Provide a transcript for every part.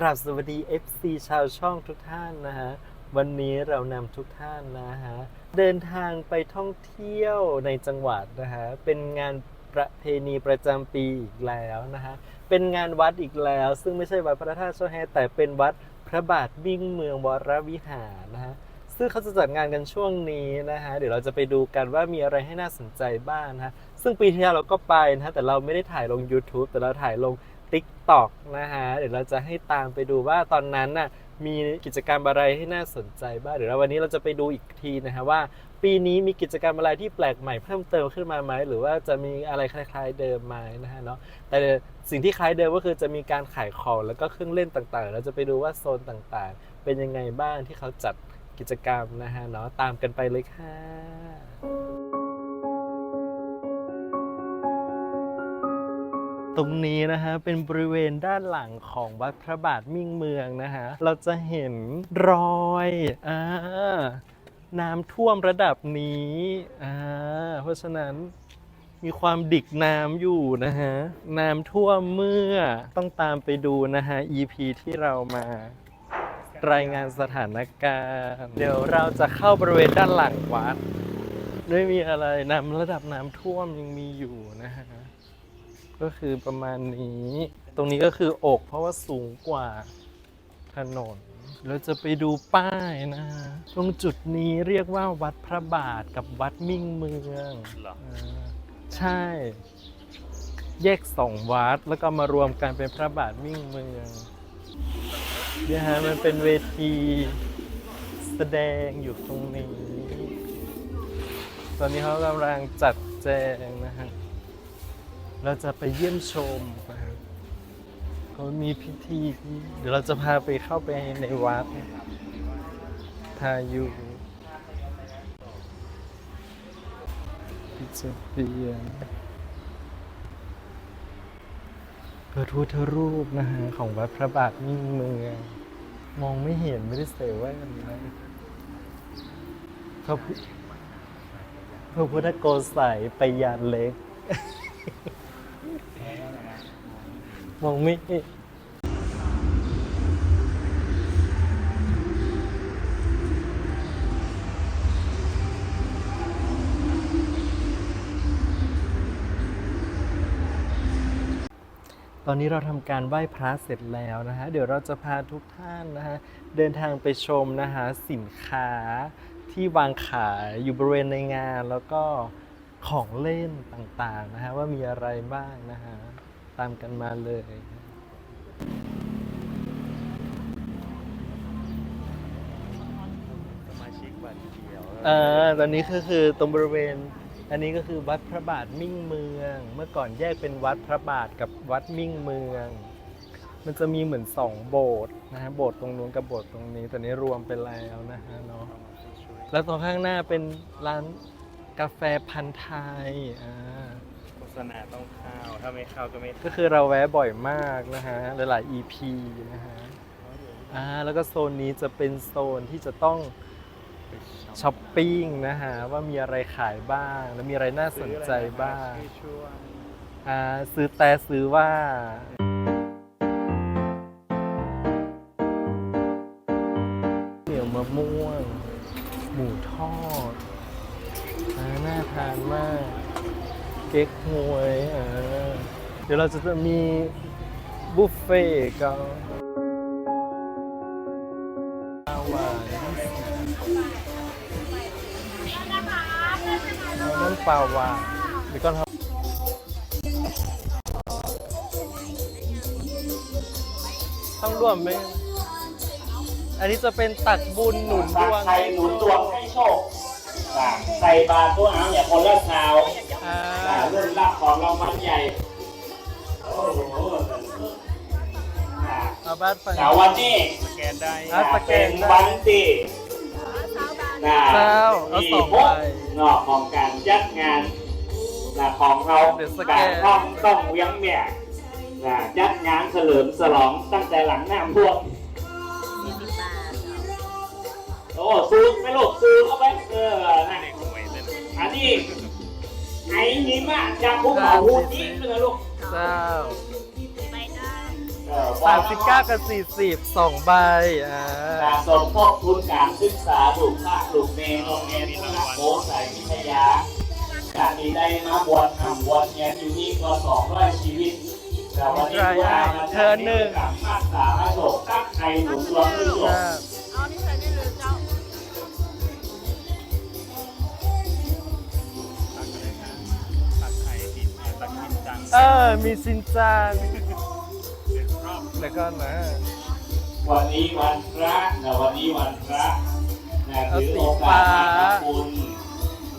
กราบสวัสดี FC ชาวช่องทุกท่านนะฮะ วันนี้เรานำทุกท่านนะฮะ เดินทางไปท่องเที่ยวในจังหวัดนะฮะ เป็นงานประเพณีประจำปีอีกแล้วนะฮะ เป็นงานวัดอีกแล้ว ซึ่งไม่ใช่วัดพระธาตุโชแฮแต่เป็นวัดพระบาทมิ่งเมืองวรวิหารนะฮะ ซึ่งเขาจะจัดงานกันช่วงนี้นะฮะ เดี๋ยวเราจะไปดูกันว่ามีอะไรให้น่าสนใจบ้างนะฮะ ซึ่งปีที่แล้วเราก็ไปนะฮะ แต่เราไม่ได้ถ่ายลง YouTube แต่เราถ่ายลง TikTok นะฮะเดี๋ยวเราจะให้ตามไปดูว่าตอนนั้นน่ะมีกิจกรรมอะไรที่น่าสนใจบ้างเดี๋ยววันนี้เราจะไปดูอีกทีนะฮะว่า ปีนี้มีกิจกรรมอะไรที่แปลกใหม่เพิ่มเติมขึ้นมาไหมหรือว่าจะมีอะไรคล้ายๆเดิมไหมนะฮะเนาะแต่สิ่งที่คล้ายเดิมก็คือจะมีการขายของแล้วก็เครื่องเล่นต่างๆ เราจะไปดูว่าโซนต่างๆ เป็นยังไงบ้างที่เขาจัดกิจกรรมนะฮะเนาะตามกันไปเลยค่ะ ตรงนี้นะฮะเป็นบริเวณด้านหลังของวัดพระบาทมิ่งเมืองนะฮะเราจะเห็นรอยอ่าน้ำท่วมระดับนี้อ่าเพราะฉะนั้นมีความดิกน้ำอยู่นะฮะ น้ำท่วมเมื่อต้องตามไปดูนะฮะ EP ที่เรามารายงานสถานการณ์ เดี๋ยวเราจะเข้าบริเวณด้านหลังวัด ไม่มีอะไรน้ำระดับน้ำท่วมยังมีอยู่นะฮะ ก็คือประมาณนี้ ตรงนี้ก็คืออกเพราะว่าสูงกว่าถนน เราจะไปดูป้ายนะฮะตรงจุดนี้เรียกว่าวัดพระบาทกับวัดมิ่งเมืองเหรออ่าใช่ แยกสองวัดแล้วก็มารวมกันเป็นพระบาทมิ่งเมืองเนี่ยฮะมันเป็นเวทีแสดงอยู่ตรงนี้ ตอนนี้เขากำลังจัดแจงนะฮะ เราจะไปเยี่ยมชมนะฮะเขามีพิธีที่เดี๋ยวเราจะพาไปเข้าไปในวัดทายุพิจเปียนพระพุทธรูปนะฮะของวัดพระบาทมิ่งเมือง มองไม่เห็นไม่ได้เสว่นะพระพุทธพระพุทธโกสัยไปยานเล็ก มองไม่ตอนนี้เราทำการไหว้พระเสร็จแล้วนะฮะ เดี๋ยวเราจะพาทุกท่านนะฮะ เดินทางไปชมนะฮะ สินค้าที่วางขายอยู่บริเวณในงานแล้วก็ ของเล่นต่างๆนะฮะว่ามีอะไรบ้างนะฮะตามกันมาเลยสมาชิกบัตรเขียวเออตอนนี้ก็คือตรงบริเวณ อันนี้ก็คือวัดพระบาทมิ่งเมือง เมื่อก่อนแยกเป็นวัดพระบาทกับวัดมิ่งเมือง มันจะมีเหมือนสองโบสถ์นะฮะโบสถ์ตรงนู้นกับโบสถ์ตรงนี้แต่นี้รวมไปแล้วนะฮะเนาะแล้วตรงข้างหน้าเป็นร้าน กาแฟพันธุ์ไทยอ่าโฆษณาต้องเข้าถ้าไม่เข้าก็ไม่ก็คือเราแวะบ่อยมากนะฮะหลายๆ EP นะฮะอ่าแล้วก็โซนนี้จะเป็นโซนที่จะต้องช้อปปิ้งนะฮะว่ามีอะไรขายบ้าง แล้วมีอะไรน่าสนใจบ้างชื่อช่วงอ่าซื้อแต่ซื้อว่า เหนียวมะม่วง หมูทอดอ่า น่าทานมาก เก๊กฮวยเดี๋ยวเราจะมีบุฟเฟ่ต์กันปลาหวานน้ำปลาหวานเดี๋ยวก่อนครับต้องร่วมไหมอันนี้จะเป็นตักบุญหนุนดวงใครหนุนดวงให้โชค ใส่บาตรตัวเอาเนี่ยคนละเช้าอ่าอ่าเรื่องรับของรางวัลใหญ่โอ้โหอ่าเอาบ้านฟังเสาร์วันนี้สแกนได้อะสแกเป็นนได้วันที่นะเช้าเอามีสองพใบบนอกของการจัดงานนะของเราเดี๋ยวสแกการนท่องต้องเวียงเมียนะจัดงานเฉลิมฉลองตั้งแต่หลังน้ำท่วม โอ้ซื้อไม่ลูกซื้อเข้าไปเออนั่นในหวยเลยนะอันนี้ไอ้นี่มากจากภูเขาหูจิ้งเลยลูกเจ้าเออสามสิบเก้ากับสี่สิบสองใบอ่าการสมทบทุนการศึกษาลูกพระลูกเมย์โรงเรียนพระโพสายวิทยาการมีได้มาบวชทำบวชเนี่ยอยู่นี่ก็สองร้อยชีวิตแต่วันนี้ว่ามาจากนี้กับมาสามาโศกตั้งไทยหนุนรวมด้ว มีชินจังเป็นรอบแล้วก็นะวันนี้วันพระนะวันนี้วันพระนะเอาถือสีโอกาฟ้าสมาทำบุญ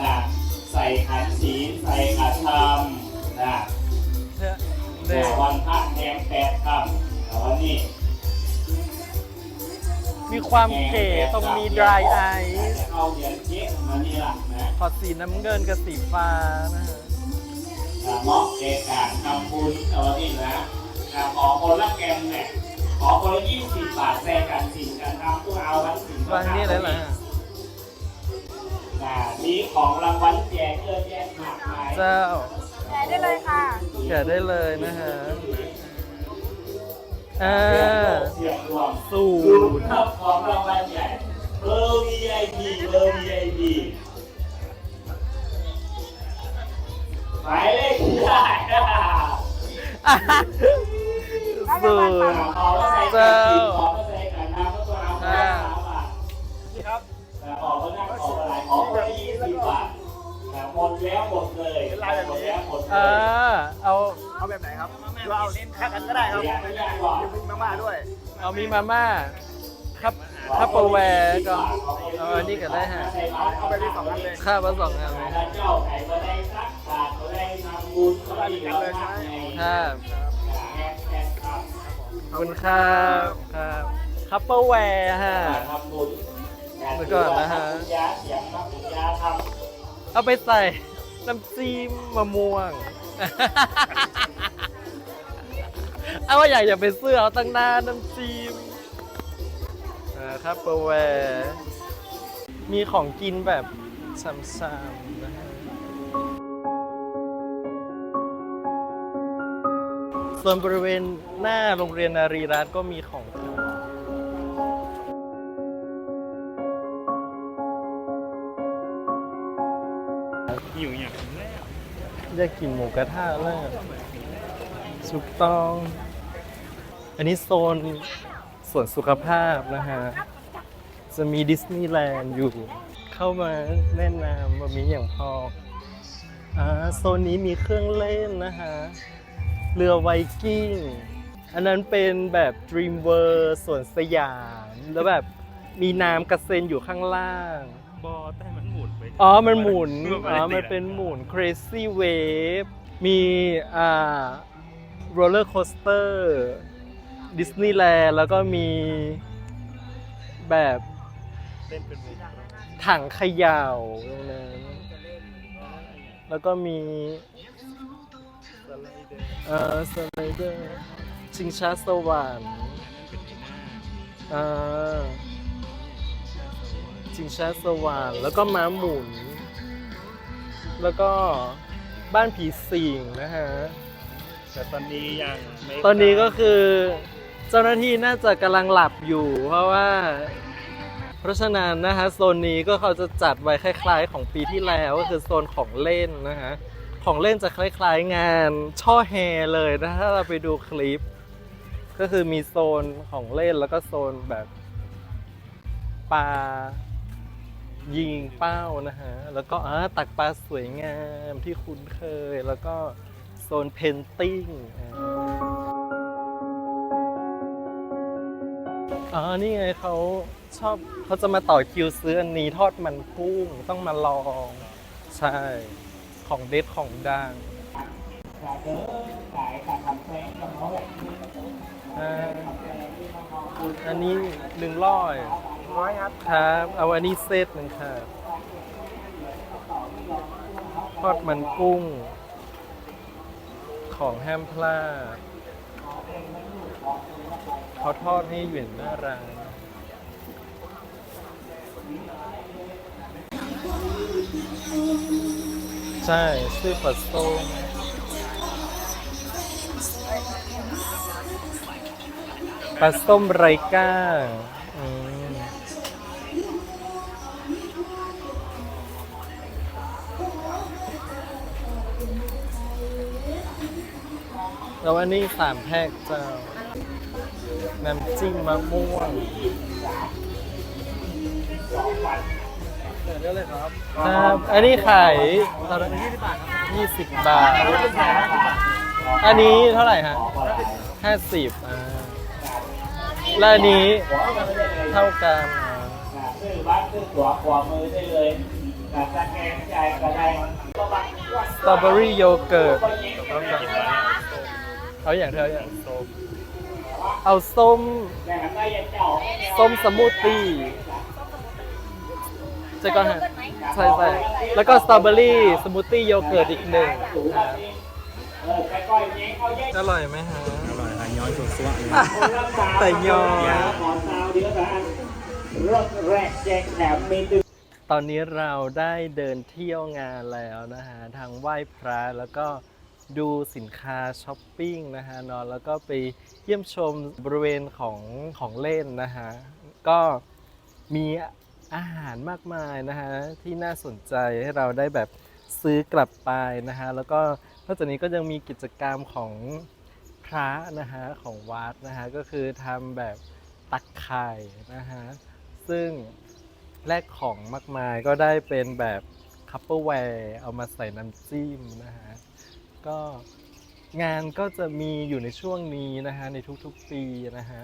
นะใส่ขันศีลใส่ขันธรรมนะเนี่ยแต่เนี่ยวันพระแทมแปดคำแต่วันนี้มีความเก๋ต้องมี dry ice จะเข้าเดือนเช็คมานี่ละนะขอสีน้ำเงินกับสีฟ้านะฮะนะ เหมาะแก่การทำบุญแต่วันนี้นะนะขอคนละแกมเนี่ยขอคนละยี่สิบบาทแซงกันสิ่งกันทำพวกเอาวันสิ่งวางนี่เลยล่ะนะมีของรางวัลแจกเยอะแยะมากมายเจ้าใส่ได้เลยค่ะแกะได้เลยนะฮะอ่าเสียงรวมสูดูตรครับของรางวัลใหญ่เบอร์ VIP เบอร์ VIP หมายเลขที่ได้สูตรขอมาใส่กันกินขอใส่กันน้ำก็ตัวเอาไปสาบาทนี่ครับแต่ขอมานั่งขออะไรขอไปยี่สิบบาทแต่หมดแล้วหมดเลยหมดแล้วหมดเลอ่ายเอา เอาแบบไหนครับหรือาเอาแค่กันก็ได้ครับเรียนไม่ยากกว่ามีมาม่าด้วยเอามีมาม่าครับข้าวโปรแวร์ก็เอาอันนี้ก็ได้ฮะเอาไปที่สองอันเลยข้ามาสองอันเลย เจ้าไข่มา ครับแอนแอนครับขอบคุณครับครับคัพเปอร์แวร์ฮะทำบุญเดี๋ยวก่อนนะฮะบุญญาเสียงครับบุญญาทเอาไปใส่น้ำจิ้มมะม่วง เอาว่าอยากอย่าไปเสื้อเอาตั้งหน้าน้ำจิ้มอ่าครับเปอร์แวร์มีของกินแบบซ้ำๆนะฮะ ส่วนบริเวณหน้าโรงเรียนนารีรัตน์ก็มีของขายหิวอย่างแรกอยากกินหมูกระทะแล้วถูกต้อง อันนี้โซนส่วนสุขภาพนะฮะ จะมีดิสนีย์แลนด์อยู่ เข้ามาแนะนำว่ามีอย่างพออ่าโซนนี้มีเครื่องเล่นนะฮะ เรือไวกิ้ง อันนั้นเป็นแบบ Dream World สวนสยาม แล้วแบบมีน้ำกระเซ็นอยู่ข้างล่าง บอแต่มันหมุนไปอ๋อ มันหมุนนึกว่าอ๋อไม่ได้มันเป็นหมุน crazy wave มีอ่า roller coaster ดิสนีย์แลนด์แล้วก็มีแบบเต้นเป็นวงถังเขย่าตรงนั้นแล้วก็มีสไล เดอร์เอ่อสไลเดอร์ชิงช้าสวรรค์เป็นที่หน้าอ่าชิงช้าสวรรค์แล้วก็ม้าหมุน แล้วก็บ้านผีสิงนะฮะ แต่ตอนนี้ยังไม่ตอนนี้ก็คือเจ้าหน้าที่น่าจะกำลังหลับอยู่ เพราะว่า เพราะฉะนั้นนะฮะโซนนี้ก็เขาจะจัดไว้คล้าย ๆ ของปีที่แล้วก็คือโซนของเล่นนะฮะ ของเล่นจะคล้ายๆงานช่อแฮเลยนะถ้าเราไปดูคลิป ก็คือมีโซนของเล่นแล้วก็โซนแบบปลายิงเป้านะฮะ แล้วก็ตักปลาสวยงามที่คุ้นเคย แล้วก็โซนเพนติ้งอ่าอ๋อ นี่ไงเขาชอบเขาจะมาต่อคิวซื้ออันนี้ทอดมันกุ้งต้องมาลอง ใช่ ของเด็ดของดังขายการทำแป้งกับเขาอ่าอันนี้หนึ่งร้อยร้อยครับ ครับ เอาอันนี้เซตหนึ่งครับทอดมันกุ้ง ของห้ามพลาดเขาทอดให้อยู่หน้าร้าน ใช่ซื้อปลาส้มปลาส้มไรก้าแล้วอันนี้สามแพกเจ้า น้ำจิ้มมะม่วง เดี๋ยวเลยครับครับอันนี้ขายตอนละยี่สิบบาท อันนี้เท่าไหร่ฮะห้าสิบอ่าแล้วอันนี้เท่ากันอ่าซื้อบัตรซื้อตั๋วขวามือได้เลยกับสแกนจ่ายก็ได้ก็บัตรว่าสตรอเบอรี่โยเกิร์ตก็ยิงเอาอย่างเธออย่างส้มเอาส้มแต่ก็ยังเจ้าส้มสมูทตี้ ใช่ก่อนฮะใช่ใช่แล้วก็สตรอเบอรี่สมูทตี้โยเกิร์ตอีกหนึ่งสูงแบบนี้เออค่อยๆยิงเขาแยกอร่อยไหมฮะอร่อยค่ะย้อยสุดสวะเลยแต่ยอขอซาวเดียวกันรถแรกแจกแถมมีดึงตอนนี้เราได้เดินเที่ยวงานแล้วนะฮะทางไหว้พระแล้วก็ดูสินค้าช้อปปิ้งนะฮะเนอะแล้วก็ไปเยี่ยมชมบริเวณของของเล่นนะฮะก็มี อาหารมากมายนะฮะที่น่าสนใจให้เราได้แบบซื้อกลับไปนะฮะแล้วก็นอกจากนี้ก็ยังมีกิจกรรมของพระนะฮะของวัดนะฮะก็คือทำแบบตักไข่นะฮะซึ่งแลกของมากมายก็ได้เป็นแบบคัพเปอร์แวร์เอามาใส่น้ำจิ้มนะฮะก็งานก็จะมีอยู่ในช่วงนี้นะฮะในทุกๆปีนะฮะ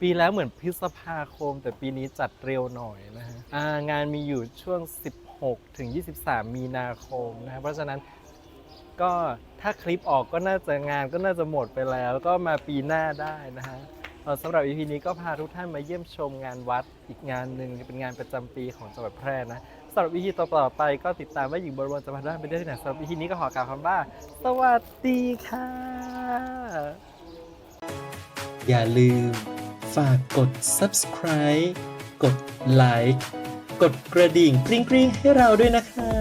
ปีแล้วเหมือนพฤษภาคม แต่ปีนี้จัดเร็วหน่อยนะฮะอ่างานมีอยู่ช่วง 16 ถึง 23 มีนาคมนะฮะเพราะฉะนั้นก็ถ้าคลิปออกก็น่าจะงานก็น่าจะหมดไปแล้ว ก็มาปีหน้าได้นะฮะสำหรับ EP นี้ก็พาทุกท่านมาเยี่ยมชมงานวัดอีกงานหนึ่งเป็นงานประจำปีของจังหวัดแพร่นะสำหรับ EP ต่อๆไปก็ติดตามว่าหญิงบริวารจะมาด้ไปได้ที่ไหนสำหรับ EP นี้ก็ขอกล่าวคำว่า สวัสดีค่ะ อย่าลืม ฝากกด subscribe กดไลค์กดกระดิ่งกริ๊งๆให้เราด้วยนะคะ